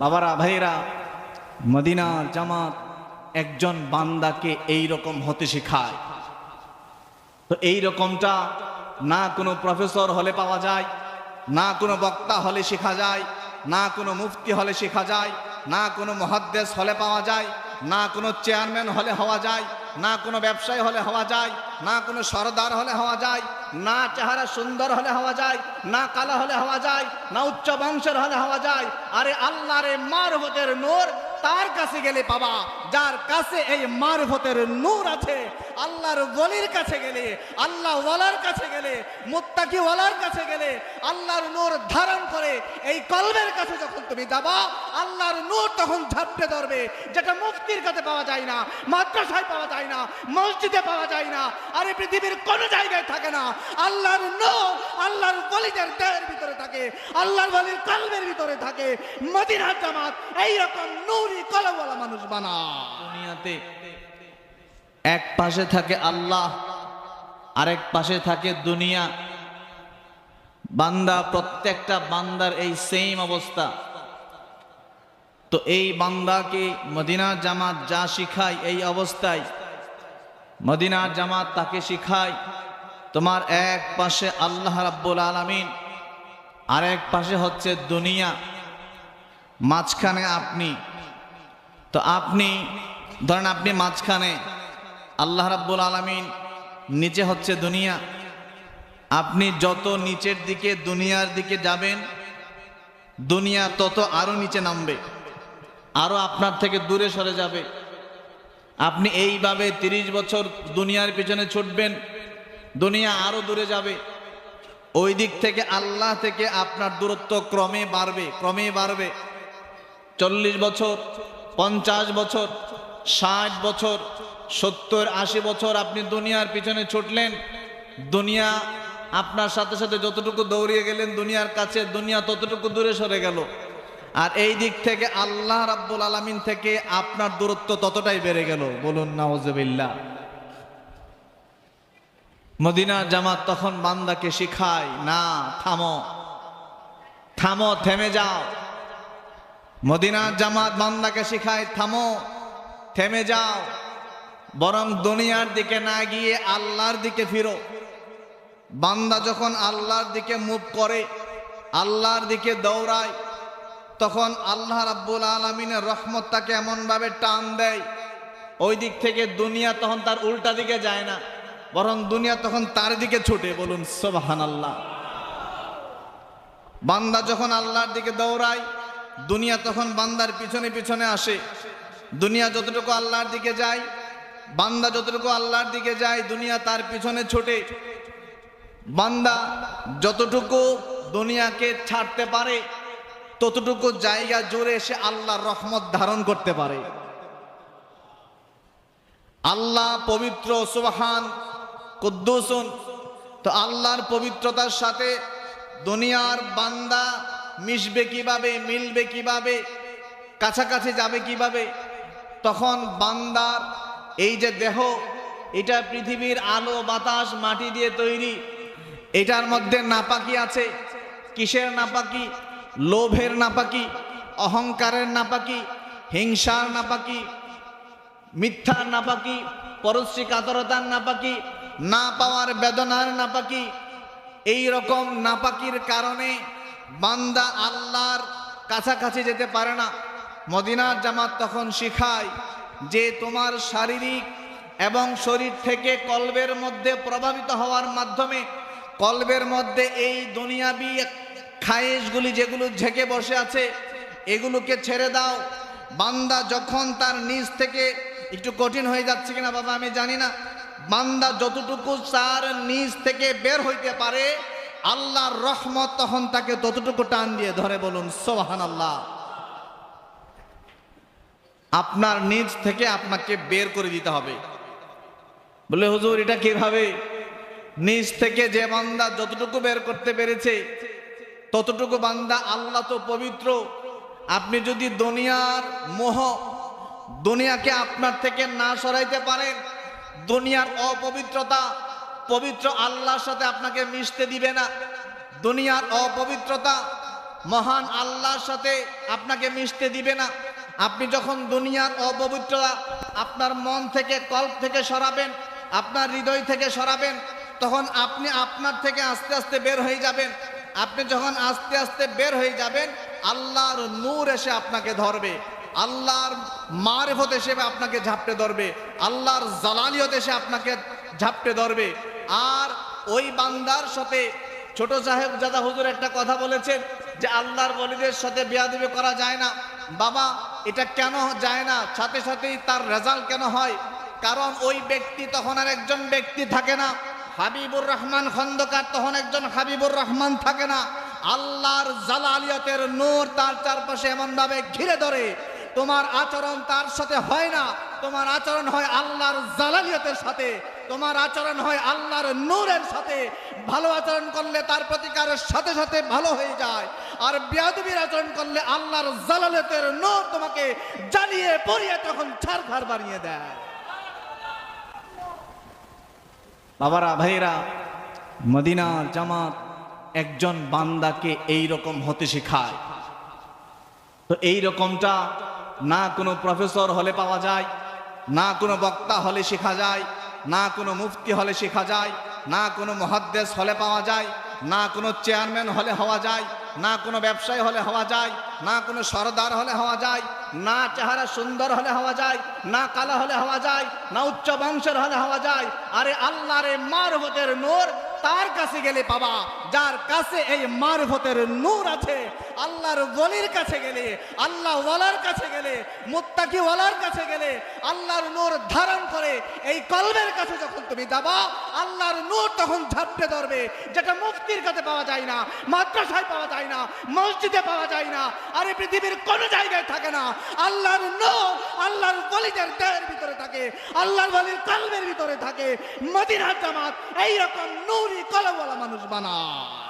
বাবারা ভাইরা মদিনার জামাত একজন বান্দাকে এই রকম হতে শেখায়। তো এই রকমটা না কোনো প্রফেসর হলে পাওয়া যায়, না কোনো বক্তা হলে শেখা যায়, না কোনো মুফতি হলে শেখা যায়, না কোনো মহাদ্দেশ হলে পাওয়া যায়, না কোনো চেয়ারম্যান হলে হওয়া যায়, না কোনো ব্যবসায়ী হলে হওয়া যায়, না কোনো সরদার হলে হওয়া যায় না চেহারা সুন্দর হলে হওয়া যায়, না কালা হলে হওয়া যায়, না উচ্চ বংশের হলে হওয়া যায়। আরে আল্লাহরে মারফতের নূর তার কাছে গেলে পাবা যার কাছে এই মারফতের নূর আছে, আল্লাহর বলির কাছে গেলে, আল্লাহ ওয়ালার কাছে গেলে, মুত্তাকি ওয়ালার কাছে গেলে, আল্লাহর নূর ধারণ করে এই কলবের কাছে যখন তুমি যাবা, আল্লাহর নূর তখন ঝাপটে ধরবে। যেটা মুফতির কাছে পাওয়া যায় না, মাদ্রাসায় পাওয়া যায় না, মসজিদে পাওয়া যায় না, আর পৃথিবীর কোনো জায়গায় থাকে না। আল্লাহর নূর, আল্লাহর বলিদের দেহের ভিতরে থাকে, আল্লাহর বলির কলবের ভিতরে থাকে, মদিনার জামাত এইরকম নূরি কলমওয়ালা মানুষ বানা দুনিয়াতে এক পাশে থাকে আল্লাহ, আরেক পাশে থাকে দুনিয়া। বান্দা, প্রত্যেকটা বান্দার এই সেম অবস্থা। তো এই বান্দাকে মদিনার জামাত যা শিখায় এই অবস্থায় মদিনার জামাত তাকে শিখায়। তোমার এক পাশে আল্লাহ রাব্বুল আলামিন, আরেক পাশে হচ্ছে দুনিয়া, মাঝখানে আপনি। তো আপনি, ধরেন আপনি মাঝখানে আল্লাহ রাব্বুল আলামিন, নিচে হচ্ছে দুনিয়া। আপনি যত নিচের দিকে, দুনিয়ার দিকে যাবেন, দুনিয়া তত আরও নিচে নামবে, আরও আপনার থেকে দূরে সরে যাবে। আপনি এইভাবে তিরিশ বছর দুনিয়ার পিছনে ছুটবেন দুনিয়া আরও দূরে যাবে। ওই দিক থেকে আল্লাহ থেকে আপনার দূরত্ব ক্রমে বাড়বে ক্রমে বাড়বে। চল্লিশ বছর, পঞ্চাশ বছর, ষাট বছর, সত্তর, আশি বছর আপনি দুনিয়ার পিছনে ছুটলেন। দুনিয়া আপনার সাথে সাথে যতটুকু দৌড়িয়ে গেলেন দুনিয়ার কাছে, দুনিয়া ততটুকু দূরে সরে গেল। আর এই দিক থেকে আল্লাহ রাব্বুল আলামিন থেকে আপনার দূরত্ব ততটাই বেড়ে গেল। বলুন, নাউজুবিল্লাহ। মদিনা জামাত তখন বান্দাকে শিখায়, না, থামো। থামো, থেমে যাও। মদিনার জামাত বান্দাকে শিখায়, থামো, থেমে যাও। বরং দুনিয়ার দিকে না গিয়ে আল্লাহর দিকে ফিরো। বান্দা যখন আল্লাহর দিকে মুভ করে, আল্লাহর দিকে দৌড়ায়, তখন আল্লাহ রাব্বুল আলমিনের রহমত তাকে এমনভাবে টান দেয়, ওই দিক থেকে দুনিয়া তখন তার উল্টা দিকে যায় না। বরং দুনিয়া তখন তার দিকে ছুটে, বলুন সোবাহান আল্লাহ বান্দা যখন আল্লাহর দিকে দৌড়ায়, দুনিয়া তখন বান্দার পিছনে পিছনে আসে। দুনিয়া যতটুকু আল্লাহর দিকে যায়, বান্দা যতটুকু আল্লাহর দিকে যায়, দুনিয়া তার পিছনে ছোটে। বান্দা যতটুকু দুনিয়াকে ছাড়তে পারে, ততটুকু জায়গা জুড়ে এসে আল্লাহর রহমত ধারণ করতে পারে। আল্লাহ পবিত্র, সুবহান কুদ্দুসুন। তো আল্লাহর পবিত্রতার সাথে দুনিয়ার বান্দা মিশবে কীভাবে, মিলবে কীভাবে, কাছাকাছি যাবে কীভাবে, তখন বান্দার এই যে দেহ, এটা পৃথিবীর আলো, বাতাস, মাটি দিয়ে তৈরি। এটার মধ্যে নাপাকি আছে। কিসের নাপাকি? লোভের নাপাকি, অহংকারের নাপাকি, হিংসার নাপাকি, মিথ্যার নাপাকি, পরশ্রী কাতরতার নাপাকি না পাওয়ার বেদনার নাপাকি। এই রকম নাপাকির কারণে বান্দা আল্লাহর কাছাকাছি যেতে পারে না। মদিনার জামাত তখন শিখায় যে তোমার শারীরিক এবং শরীর থেকে কলবের মধ্যে প্রভাবিত হওয়ার মাধ্যমে কলবের মধ্যে এই দুনিয়াবি খায়েশগুলি যেগুলো ঝেঁকে বসে আছে, এগুলোকে ছেড়ে দাও। বান্দা যখন তার নিজ থেকে একটু কঠিন হয়ে যাচ্ছে কিনা বাবা আমি জানি না। বান্দা যতটুকু তার নিজ থেকে বের হইতে পারে, আল্লাহর রহমত তখন তাকে ততটুকু টান দিয়ে ধরে বলুন সোহান আল্লাহ আপনার নিজ থেকে আপনাকে বের করে দিতে হবে। বলে, হুজুর, এটা কীভাবে? নিজ থেকে যে বান্দা যতটুকু বের করতে পেরেছে, ততটুকু বান্দা আল্লাহ তো পবিত্র। আপনি যদি দুনিয়ার মোহ দুনিয়াকে আপনার থেকে না সরাইতে পারেন দুনিয়ার অপবিত্রতা, পবিত্র আল্লাহর সাথে আপনাকে মিশতে দিবে না। দুনিয়ার অপবিত্রতা, মহান আল্লাহর সাথে আপনাকে মিশতে দিবে না। আপনি যখন দুনিয়ার অপবিত্রতা আপনার মন থেকে, কল্প থেকে সরাবেন, আপনার হৃদয় থেকে সরাবেন, তখন আপনি আপনার থেকে আস্তে আস্তে বের হয়ে যাবেন। আপনি যখন আস্তে আস্তে বের হয়ে যাবেন, আল্লাহর নূর এসে আপনাকে ধরবে। আল্লাহর মারেফত এসে আপনাকে ঝাপটে ধরবে, আল্লাহর জালালিয়ত এসে আপনাকে ঝাপটে ধরবে। আর ওই বান্দার সাথে ছোট সাহেব জাদা হুজুর একটা কথা বলেছেন যে আল্লাহর বলিদের সাথে বিয়াদিবি করা যায় না। বাবা, এটা কেন যায় না? সাথে সাথেই তার রেজাল্ট কেন হয়? কারণ ওই ব্যক্তি তখন আর একজন ব্যক্তি থাকে না। হাবিবুর রহমান খন্দকার তখন একজন হাবিবুর রহমান থাকে না। আল্লাহর জালালিয়তের নূর তার চারপাশে এমনভাবে ঘিরে ধরে তোমার আচরণ তার সাথে হয় না। তোমার আচরণ হয় আল্লাহর জালালিয়তের সাথে। তোমার আচরণ হয় আল্লাহর নূরের সাথে। ভালো আচরণ করলে তার প্রতিকারের সাথে সাথে ভালো হয়ে যায়। আর বেয়াদবির আচরণ করলে আল্লাহর জালালিয়তের নূর তোমাকে জ্বালিয়ে পড়িয়ে তখন ছাড়খার বানিয়ে দেয়। বাবারা ভাইরা মদিনার জামাত একজন বান্দাকে এই রকম হতে শেখায়। তো এই রকমটা না কোনো প্রফেসর হলে পাওয়া যায়, না কোনো বক্তা হলে শেখা যায়, না কোনো মুফতি হলে শেখা যায়, না কোনো মহাদ্দেশ হলে পাওয়া যায়, না কোনো চেয়ারম্যান হলে হওয়া যায়, না কোনো ব্যবসায়ী হলে হওয়া যায়, না কোনো সরদার হলে হওয়া যায়, না চেহারা সুন্দর হলে হওয়া যায়, না কালা হলে হওয়া যায়, না উচ্চ বংশের হলে হওয়া যায়, আরে আল্লাহরে মারফতের নূর তার কাছে গেলে পাবা যার কাছে এই মারফতের নূর আছে, আল্লাহর বলির কাছে গেলে, আল্লাহ ওয়ালার কাছে গেলে, মোত্তাকি ওয়ালার কাছে গেলে, আল্লাহর নূর ধারণ করে এই কলবের কাছে যখন তুমি যাবা আল্লাহর নূর তখন ঝাপটে ধরবে। যেটা মুফতির কাছে পাওয়া যায় না, মাদ্রাসায় পাওয়া যায় না, মসজিদে পাওয়া যায় না, আর এই পৃথিবীর কোনো জায়গায় থাকে না। আল্লাহর নূর আল্লাহর বলিদের দেহের ভিতরে থাকে, আল্লাহর বলির কলবের ভিতরে থাকে। মদিনার জামাত এইরকম নূরি কলমওয়ালা মানুষ বানায়।